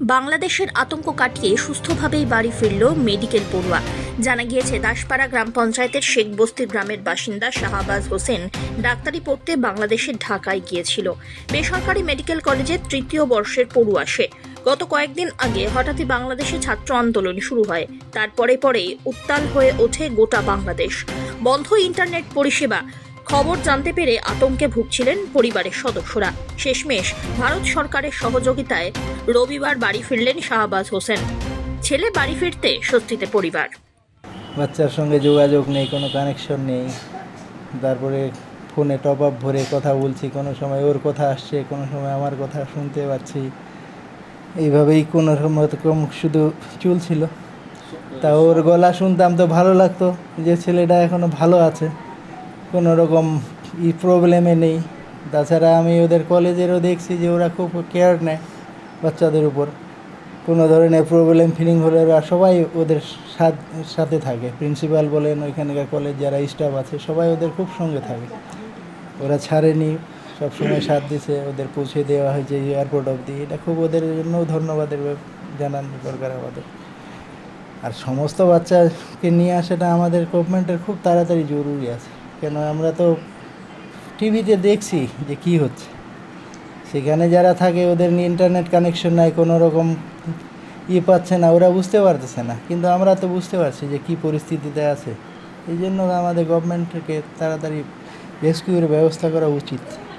বাংলাদেশের আতঙ্ক কাটিয়ে সুস্থভাবেই বাড়ি ফিরল মেডিকেল পড়ুয়া। জানা গিয়েছে, দাসপাড়া গ্রাম পঞ্চায়েতের শেখ বস্তি গ্রামের বাসিন্দা শাহবাজ হোসেন ডাক্তারি পড়তে বাংলাদেশের ঢাকায় গিয়েছিল। বেসরকারি মেডিকেল কলেজের তৃতীয় বর্ষের পড়ুয়া সে। গত কয়েকদিন আগে হঠাৎই বাংলাদেশে ছাত্র আন্দোলন শুরু হয়। তারপরে পরেই উত্তাল হয়ে ওঠে গোটা বাংলাদেশ। বন্ধ ইন্টারনেট পরিষেবা খবর জানতে পেরে আতঙ্কে ভুগছিলেন পরিবারের সদস্যরা। শেষমেশ ভারত সরকারের সহযোগিতায় রবিবার বাড়ি ফিরলেন শাহবাজ হোসেন। ছেলে বাড়ি ফিরতে স্বস্তিতে পরিবার। বাচ্চার সঙ্গে যোগাযোগ নেই, কোনো কানেকশন নেই। তারপরে ফোনে টপ আপ ভরে কথা বলছি, কোনো সময় ওর কথা আসছে, কোনো সময় আমার কথা শুনতে পাচ্ছি। এইভাবেই কোনো রকম শুধু চলছিল। তা ওর গলা শুনতাম তো ভালো লাগতো যে ছেলেটা এখনও ভালো আছে। কোনো রকম ই প্রবলেমে নেই। তাছাড়া আমি ওদের কলেজেরও দেখছি যে ওরা খুব কেয়ার নেয় বাচ্চাদের উপর। কোনো ধরনের প্রবলেম ফিলিং হলে ওরা সবাই ওদের সাথ- থাকে। প্রিন্সিপাল বলেন, ওইখানকার কলেজ যারা স্টাফ আছে, সবাই ওদের খুব সঙ্গে থাকে। ওরা ছাড়েনি, সবসময় সাথ দিছে, ওদের পৌঁছে দেওয়া হয়েছে এয়ারপোর্ট অবধি। এটা খুব ওদের জন্যও ধন্যবাদের জানান দরকার আমাদের। আর সমস্ত বাচ্চাকে নিয়ে আসাটা আমাদের গভর্নমেন্টের খুব তাড়াতাড়ি জরুরি আছে। কেন আমরা তো টিভিতে দেখছি যে কি হচ্ছে। সেখানে যারা থাকে ওদের নিয়ে ইন্টারনেট কানেকশন নাই, কোনো রকম ইয়ে পাচ্ছে না, ওরা বুঝতে পারতেছে না। কিন্তু আমরা তো বুঝতে পারছি যে কি পরিস্থিতিতে আছে। এই জন্য আমাদের গভর্নমেন্টকে তাড়াতাড়ি রেস্কিউর ব্যবস্থা করা উচিত।